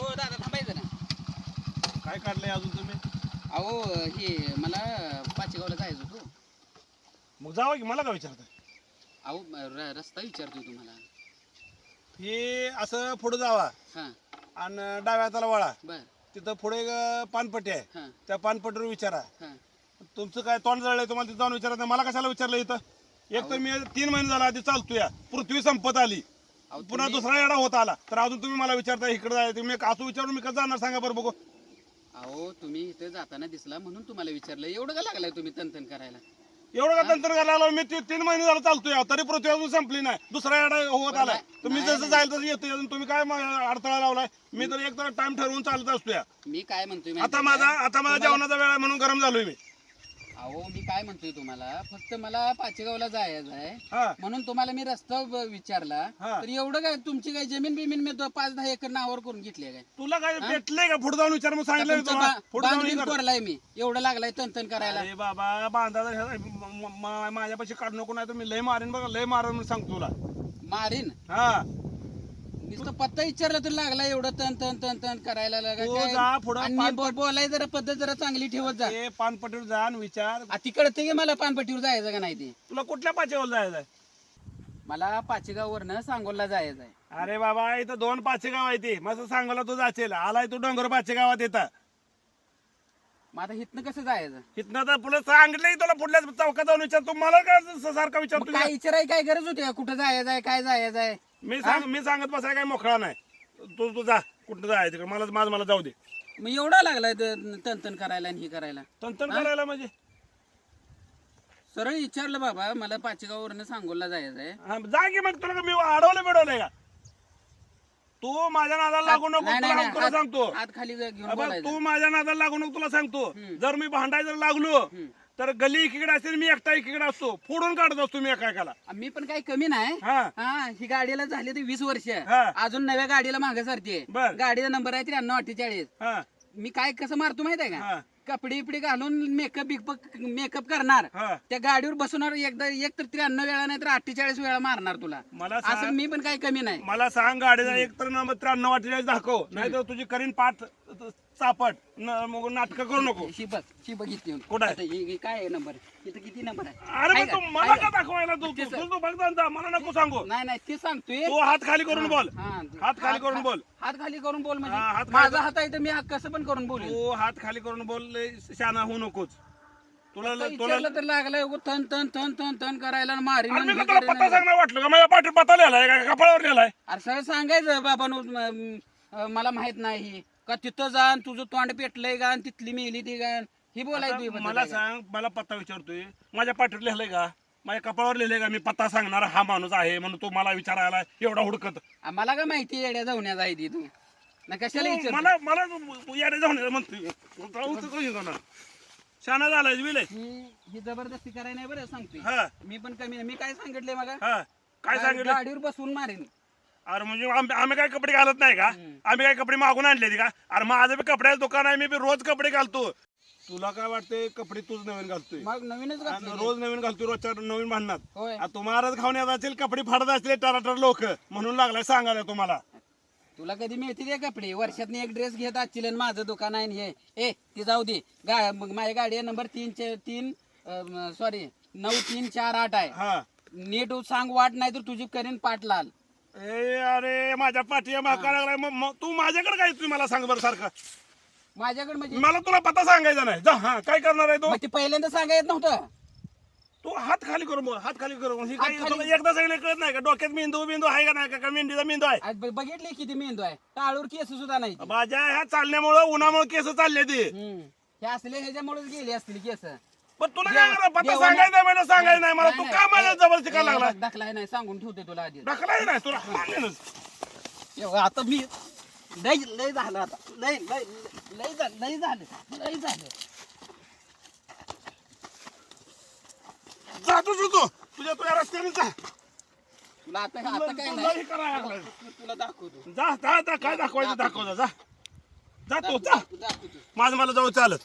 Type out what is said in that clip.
हो दादा थांबायचं ना. काय काढलंय अजून तुम्ही? अहो हे मला पाचेगावला जायचं होतं. मग जावा की मला का विचारताय? अहो र- रस्ता विचारतोय तुम्हाला. हे असं पुढे जावा. हां. आणि डाव्या हाताला वळा. बर. तिथं पुढे एक पानपट्टी आहे. हां. त्या पानपट्टीवर विचारा. हां. तुमचं काय तोंड जळलंय तुम्हाला तिथं जाऊन विचारत नाही. मला कशाला विचारलं इथं? एक तर मी तीन महिने झाला आधी चालतोय. पृथ्वी संपत आली. पुन्हा तुम्ही- दुसरा येडा होत आला. तर अजून तुम्ही मला विचारताय इकडे जायचं मी असं विचारून मी कसं जाणार सांगा बरं बघू. अहो तुम्ही इथे जाताना दिसला म्हणून तुम्हाला विचारलं. एवढं का लागलाय तुम्ही तनतन करायला? एवढं का तंत्र करायला मी ती- तीन महिने झाला चालतोय तरी पृथ्वी अजून संपली नाही. दुसरा येडा होत आलाय. तुम्ही जसं जाईल तसं येतोय. अजून तुम्ही काय म- अडथळा लावलाय? मी तर एक तर टाइम ठरवून चालत असतोय. मी काय म्हणतोय माहिती आता आहे माझा? आता माझा जेवणाचा वेळ आहे म्हणून गरम झालोय मी. अहो मी काय म्हणतोय तुम्हाला? फक्त मला पाचेगावला जायचं आहे. हा. म्हणून तुम्हाला मी रस्ता ब- विचारला. हा. तर एवढं काय? तुमची काय जमीन बिमीन मी पाच दहा एकर नावावर करून घेतली काय? तुला काय पेटलंय का? पुढे जाऊन विचार मग सांगितलं तुमचं तुला बा- पुढे जाऊन बांधणीत विचार. कोरलाय मी. एवढं लागलाय तनतन करायला. अरे बाबा बांधाचा म- म- म- माझ्यापाशी काढू नको नाही तर मी लय मारेन बघा लय मारेन म्हणून सांगतो तुला. मारीन? हा. नुसतं पत्ता विचारला तर लागला एवढं तन तन तन तन करायला लागा. तू काय? जा पुढं आणि पान- बो- बोलाय जरा पद्धत जरा चांगली ठेवत जा. ते पानपट्टीवर जा आणि विचार. आ, ती कळते की मला पानपट्टीवर जायचं का नाही ते? तुला कुठल्या पाचेवर जायचंय मला पाचेगाववरनं सांगोलला जायचं आहे. अरे बाबा इथं दोन पाचशे गाव आहे ते. मस्त सांगोला तू जाचेल आलाय तू डोंगर पाचशे गावात येतं मग आता हिथनं कसं जायचं? इथनं तर पुढे सांगितलंय तुला पुढल्या चौकात जाऊन विचार. तू मला काय सारखा मग विचारतो काय विचाराय काय गरज होती? का? कुठं जायचं आहे काय जायचं आहे? मी सांग मी सांगत बसाय काय मोकळा नाही. तू तू जा कुठं जायचं तिकडे. मला माझ मला जाऊ दे. मग एवढा लागलाय तन तन करायला आणि हे करायला. तंतन करायला म्हणजे? सरळ विचारलं बाबा मला पाचेगाववरनं सांगोलला जायचं आहे हा, जा की मग तुला का मी अडवलं बिडवलंय का? तू माझ्या नादाला लागू नको नाही, तुला नाही, तुला हात- सांगतो. हात खाली घेऊन अबे, बोलायचं. तू माझ्या नादाला लागू नको तुला सांगतो. जर मी भांडाय जर लागलो. तर गली एकीकडे असेल मी एकटा एकीकडे असतो. फोडून काढत असतो मी एका एकाला मी पण काही कमी नाही. हा. हा ही गाडीला झाली ते वीस वर्ष. हा. अजून नव्या गाडीला मागे सरते बर. गाडीचा नंबर आहे त्र्याण्णव अठ्ठेचाळीस. हा. मी काय कसं मारतो माहीत आहे हा. का कपडे बिपडे घालून मेकअप बिकअप मेकअप करणार. हा. त्या गाडीवर बसवणार एकदा एक तर त्र्याण्णव वेळा नाही तर अठ्ठेचाळीस वेळा मारणार तुला. मला असं मी पण काही कमी नाही. मला सांग गाडीचा एक तर नंबर त्र्याण्णव अठ्ठेचाळीस दाखव. नाही तर तुझी करीन पाठ. चापट मग नाटक करू नको. ही बघ ही बघितली कुठं आहे? हे- काय आहे नंबर? इथं किती नंबर आहे? अरे? तू मला का? दाखवायला तू? ते तू सर- तू बघ जा, मला नको सांगू. नाही नाही ते सांगतोय. तू हात खाली करून बोल. हा. हात खाली करून बोल. हात खाली करून बोल हा, हात म्हणजे खाली- माझा हात आहे तर मी हा कसं पण करून बोलेल तू हात खाली करून बोल लय शाना होऊ नकोच. तुला आता तुला विचारलं तर लागलाय उगाच तन तन तन तन तन करायला आणि मारीन अरे मी आणि का हे तुला करीन पत्ता आणि- सांगणार वाटलं का? माझ्या पाठीत पत्ता लिहिलाय का? कपाळावर लिहिलाय अरे सगळं सांगायचं बाबा मला माहीत नाही. का तिथं जा आणि तुझं तोंड पेटलंय का आणि तिथली मेली ती का ही बोलायची आता मला सांग मला पत्ता विचारतोय. माझ्या पाठीत लिहिलंय का? माझ्या कपाळावर लिहिलंय का? मी पत्ता सांगणार हा माणूस आहे म्हणून तू मला विचारायला एवढा हुडकत. मला का माहिती येड्या जाऊण्यात आहे ती तू? ना कशाला विचार मला जाऊन म्हणतोय. शाना झालाय विले ही ही जबरदस्ती करायला नाही बरं सांगतोय. हा. मी पण कमी नाही. मी काय सांगितलंय मग हा. काय सांगितलं गाडीवर बसवून मारेन. अरे म्हणजे आम्ही आम्ही काय कपडे घालत नाही का? आम्ही काय कपडे मागून आणले का? अरे माझं बी कपड्याचं दुकान आहे मी बी रोज कपडे घालतो. तुला काय वाटतंय कपडे तूच नवीन घालतोय? मग नवीनच आणि घातली. रोज नवीन घालतोय रोजच्या नवीन भांडणात. होय. आता तू महाराज खाऊन येत असेल कपडे फाडत असले टराटर लोक. म्हणून लागलाय सांगायला तुम्हाला. तुला कधी मिळते ते कपडे? वर्षात एक ड्रेस घेत असतील आणि माझं दुकान आहे आणि हे. ए ती जाऊ दे. गा मग माझी गाडी आहे नंबर तीन चे- तीन सॉरी नऊ तीन चार आठ आहे. हा. नीट सांग वाट नाही तर तुझी करीन पाठ लाल ए अरे माझ्या पाठी माका लागलाय. मग मग तू माझ्याकडे काय तुम्ही मला सांग बरं सारखं? माझ्याकडे म्हणजे? मला तुला पत्ता सांगायचा नाही. जा हा काय करणार आहे तू? मग ते पहिल्यांदा सांगायचं नव्हतं. तू हात खाली करून बोल हात खाली बोल. ही काय हात खाली- तुला एकदा सांगितलं कळत नाही का? डोक्यात मेंदू बिंदू आहे का नाही का? का मेंढीचा मेंदू आहे? आज ब- बघितले किती मेंदू आहे. टाळूर केस सुद्धा नाही ती. माझ्या ह्या चालण्यामुळं उन्हामुळे केस चालले ते. हम्म. हे असले ह्याच्यामुळेच गेले असतील केस. पण तुला काय करा पत्ता सांगायचं मला सांगायचं नाही मला? तू. का माझ्या करायला ए, लागला. बघ, दाखला नाही सांगून ठेवते तुला आधी. ढकलायचं नाही तुला. एवढं आता मी लय लय झालं आता. लय लय लय झालं लय झालं लय झालं. जा तू तू तुझ्या तुझ्या रस्त्याने जा. तुला आता आता काय तुला नाही. करायला लागलाय. तु- तुला दाखवतो. जा जा जा काय दाखवायचं दाखव जा जा. जा तू जा. दाखवतो. माझं मला जाऊ चालत.